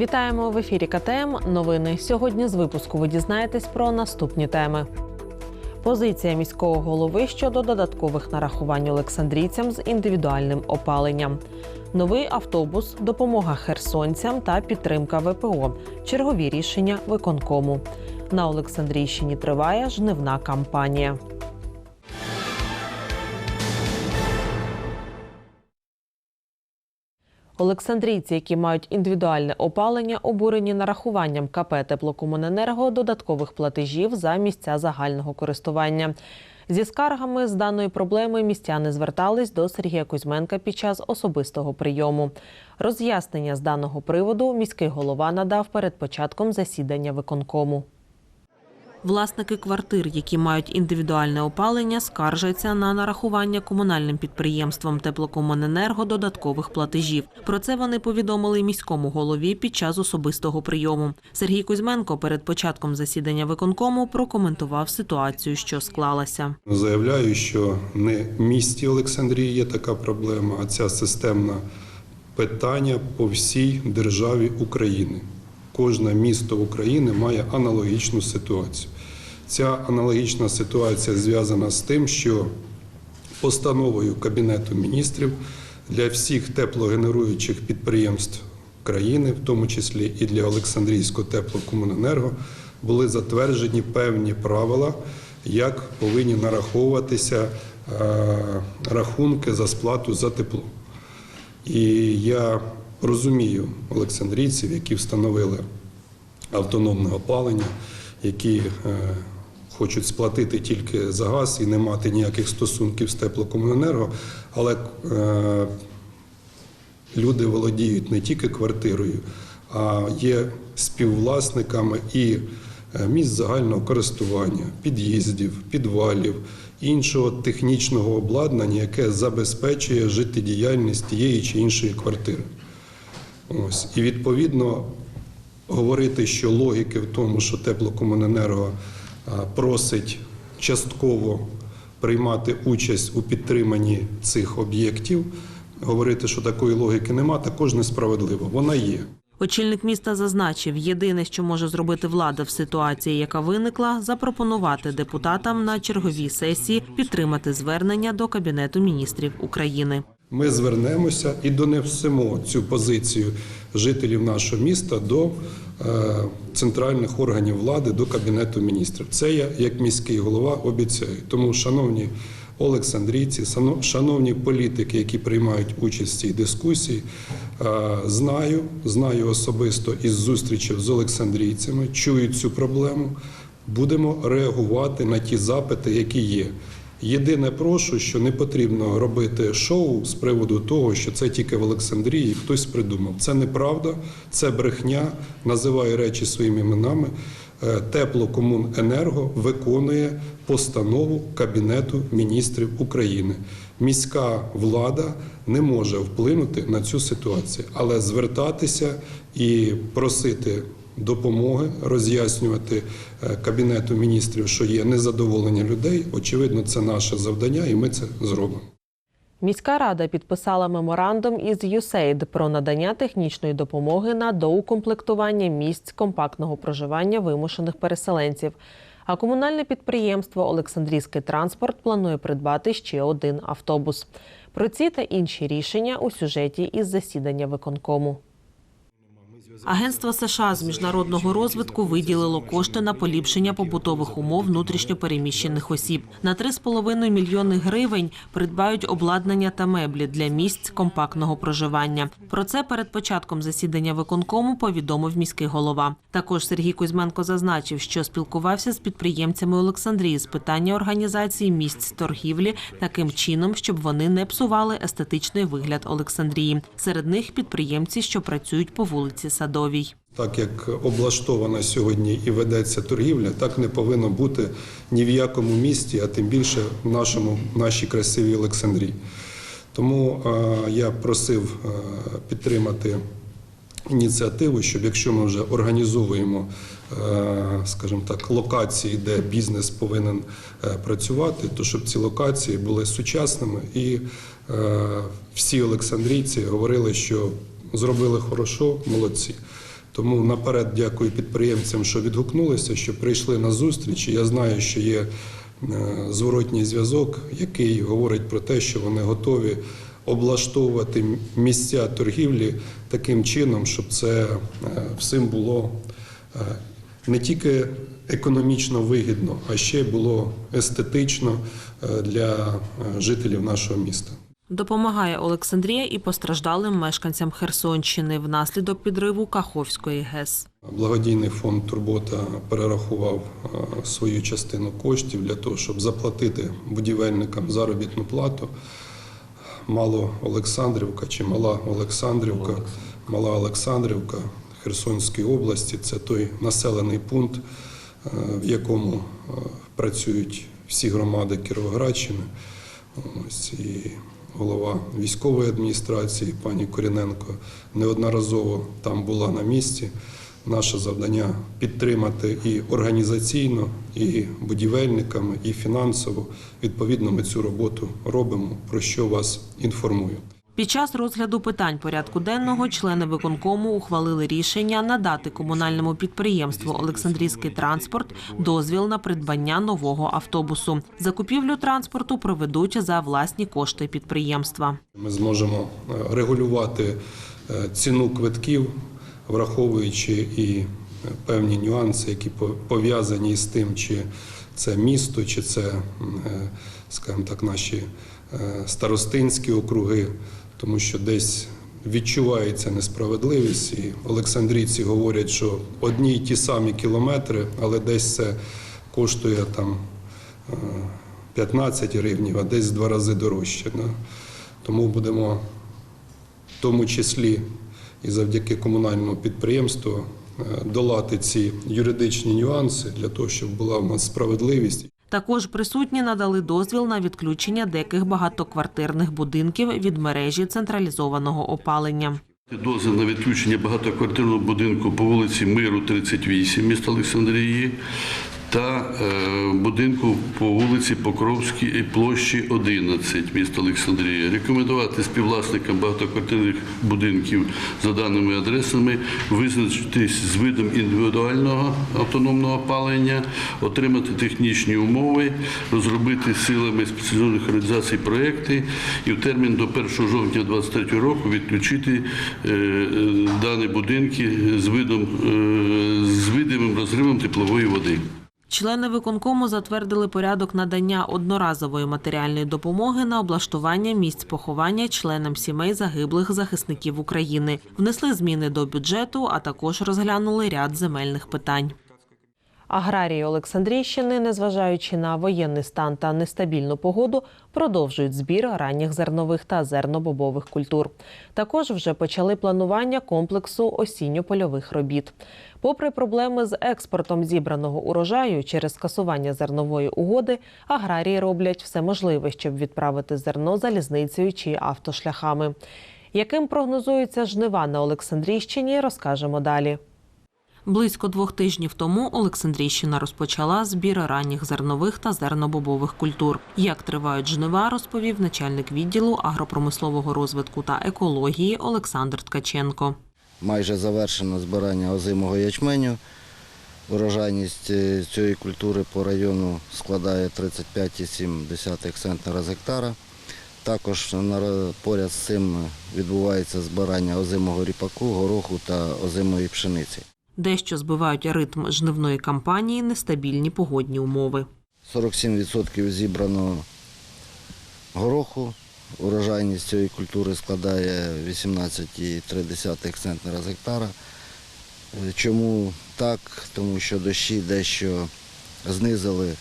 Вітаємо в ефірі КТМ. Новини. Сьогодні з випуску ви дізнаєтесь про наступні теми. Позиція міського голови щодо додаткових нарахувань олександрійцям з індивідуальним опаленням. Новий автобус, допомога херсонцям та підтримка ВПО. Чергові рішення виконкому. На Олександрійщині триває жнивна кампанія. Олександрійці, які мають індивідуальне опалення, обурені нарахуванням КП Теплокомуненерго додаткових платежів за місця загального користування. Зі скаргами з даної проблеми містяни звертались до Сергія Кузьменка під час особистого прийому. Роз'яснення з даного приводу міський голова надав перед початком засідання виконкому. Власники квартир, які мають індивідуальне опалення, скаржаться на нарахування комунальним підприємством Теплокомуненерго додаткових платежів. Про це вони повідомили міському голові під час особистого прийому. Сергій Кузьменко перед початком засідання виконкому прокоментував ситуацію, що склалася. Заявляю, що не в місті Олександрії є така проблема, а ця системна питання по всій державі України. Кожне місто України має аналогічну ситуацію. Ця аналогічна ситуація зв'язана з тим, що постановою Кабінету міністрів для всіх теплогенеруючих підприємств країни, в тому числі і для Олександрійського теплокомуненерго, були затверджені певні правила, як повинні нараховуватися е, рахунки за сплату за тепло. І я розумію олександрійців, які встановили автономне опалення, які е, хочуть сплатити тільки за газ і не мати ніяких стосунків з теплокомуненерго, але е, люди володіють не тільки квартирою, а є співвласниками і е, місць загального користування, під'їздів, підвалів, іншого технічного обладнання, яке забезпечує життєдіяльність тієї чи іншої квартири. Ось. І відповідно говорити, що логіки в тому, що теплокомуненерго просить частково приймати участь у підтриманні цих об'єктів, говорити, що такої логіки нема, також несправедливо. Вона є. Очільник міста зазначив, єдине, що може зробити влада в ситуації, яка виникла, запропонувати депутатам на черговій сесії підтримати звернення до Кабінету міністрів України. Ми звернемося і донесемо цю позицію жителів нашого міста до е, центральних органів влади, до Кабінету міністрів. Це я, як міський голова, обіцяю. Тому, шановні олександрійці, шановні політики, які приймають участь в цій дискусії, е, знаю, знаю особисто із зустрічей з олександрійцями, чую цю проблему. Будемо реагувати на ті запити, які є. Єдине прошу, що не потрібно робити шоу з приводу того, що це тільки в Олександрії хтось придумав. Це неправда, це брехня. Називаю речі своїми іменами. Е, Теплокомуненерго виконує постанову Кабінету міністрів України. Міська влада не може вплинути на цю ситуацію, але звертатися і просити допомоги, роз'яснювати е, Кабінету міністрів, що є незадоволення людей. Очевидно, це наше завдання, і ми це зробимо. Міська рада підписала меморандум із USAID про надання технічної допомоги на доукомплектування місць компактного проживання вимушених переселенців. А комунальне підприємство Олександрійський транспорт планує придбати ще один автобус. Про ці та інші рішення у сюжеті із засідання виконкому. Агентство США з міжнародного розвитку виділило кошти на поліпшення побутових умов внутрішньопереміщених осіб. На 3,5 мільйони гривень придбають обладнання та меблі для місць компактного проживання. Про це перед початком засідання виконкому повідомив міський голова. Також Сергій Кузьменко зазначив, що спілкувався з підприємцями Олександрії з питання організації місць торгівлі таким чином, щоб вони не псували естетичний вигляд Олександрії. Серед них підприємці, що працюють по вулиці Садовій. Так як облаштована сьогодні і ведеться торгівля, так не повинно бути ні в якому місті, а тим більше в нашому нашій красивій Олександрії. Тому е, я просив е, підтримати ініціативу, щоб якщо ми вже організовуємо, е, скажімо так, локації, де бізнес повинен працювати, то щоб ці локації були сучасними і всі олександрійці говорили, що зробили хорошо, молодці. Тому наперед дякую підприємцям, що відгукнулися, що прийшли на зустріч. Я знаю, що є е, зворотній зв'язок, який говорить про те, що вони готові облаштовувати місця торгівлі таким чином, щоб це е, всім було е, не тільки економічно вигідно, а ще було естетично для жителів нашого міста. Допомагає Олександрія і постраждалим мешканцям Херсонщини внаслідок підриву Каховської ГЕС. Благодійний фонд Турбота перерахував е, свою частину коштів для того, щоб заплатити будівельникам заробітну плату. Мало Олександрівка чи Мала Олександрівка, Мала Олександрівка Херсонської області це той населений пункт, е, в якому е, працюють всі громади Кіровоградщини. Ось і голова військової адміністрації пані Коріненко неодноразово там була на місці. Наше завдання підтримати і організаційно, і будівельниками, і фінансово. Відповідно, ми цю роботу робимо, про що вас інформую. Під час розгляду питань порядку денного члени виконкому ухвалили рішення надати комунальному підприємству Олександрійський транспорт дозвіл на придбання нового автобусу. Закупівлю транспорту проведуть за власні кошти підприємства. Ми зможемо е, регулювати е, ціну квитків, враховуючи і е, певні нюанси, які по- пов'язані з тим, чи це місто, чи це, скажімо так, наші старостинські округи, тому що десь відчувається несправедливість, і Олександрійці говорять, що одні й ті самі кілометри, але десь це коштує там е, 15 гривнів, а десь в два рази дорожче. Тому будемо в тому числі і завдяки комунальному підприємству е, долати ці юридичні нюанси для того, щоб була в нас справедливість. Також присутні надали дозвіл на відключення деяких багатоквартирних будинків від мережі централізованого опалення. Дозвіл на відключення багатоквартирного будинку по вулиці Миру, 38, міста Олександрії, та е, будинку по вулиці Покровській площі 11, міста Олександрія. Рекомендувати співвласникам багатоквартирних будинків за даними адресами визначитись з видом індивідуального автономного опалення, отримати технічні умови, розробити силами спеціальних організацій проекти і в термін до 1 жовтня 2023 року відключити е, е, дані будинки з видом е, з видимим розривом теплової води. Члени виконкому затвердили порядок надання одноразової матеріальної допомоги на облаштування місць поховання членам сімей загиблих захисників України. Внесли зміни до бюджету, а також розглянули ряд земельних питань. Аграрії Олександрійщини, незважаючи на воєнний стан та нестабільну погоду, продовжують збір ранніх зернових та зернобобових культур. Також вже почали планування комплексу осінньо-польових робіт. Попри проблеми з експортом зібраного урожаю через скасування зернової угоди, аграрії роблять все можливе, щоб відправити зерно залізницею чи автошляхами. Яким прогнозуються жнива на Олександрійщині, розкажемо далі. Близько двох тижнів тому Олександрійщина розпочала збір ранніх зернових та зернобобових культур. Як тривають жнива, розповів начальник відділу агропромислового розвитку та екології Олександр Ткаченко. майже завершено збирання озимого ячменю. Урожайність е, цієї культури по району складає 35,7 центнера з гектара. Також поряд з цим відбувається збирання озимого ріпаку, гороху та озимої пшениці. Дещо збивають ритм жнивної кампанії нестабільні погодні умови. 47% зібрано гороху. Урожайність цієї культури складає 18,3 центнера з гектара. Е, Чому так? Тому що дощі дещо знизили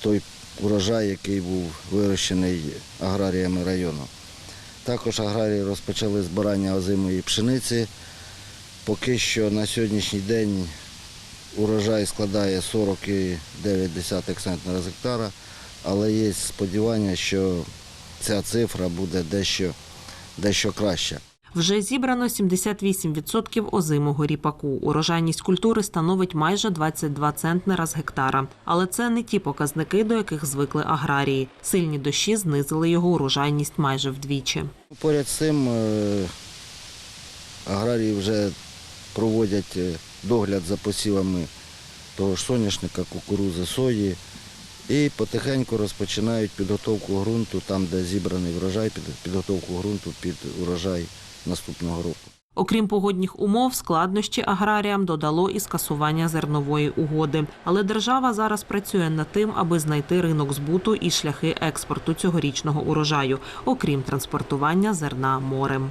той урожай, який був вирощений аграріями району. Також аграрії розпочали збирання озимої пшениці. Поки що на сьогоднішній день урожай складає 40,9 центнера з гектара, але є сподівання, що ця цифра буде дещо, дещо краща. Вже зібрано 78% озимого ріпаку. Урожайність культури становить майже 22 центнера з гектара. Але це не ті показники, до яких звикли аграрії. Сильні дощі знизили його урожайність майже вдвічі. Поряд з цим е, аграрії вже проводять е, догляд за посівами того ж соняшника, кукурузи, сої. І потихеньку розпочинають підготовку ґрунту, там, де зібраний врожай, під- підготовку ґрунту під урожай наступного року. Окрім погодних умов, складнощі аграріям додало і скасування зернової угоди. Але держава зараз працює над тим, аби знайти ринок збуту і шляхи експорту цьогорічного урожаю, окрім транспортування зерна морем.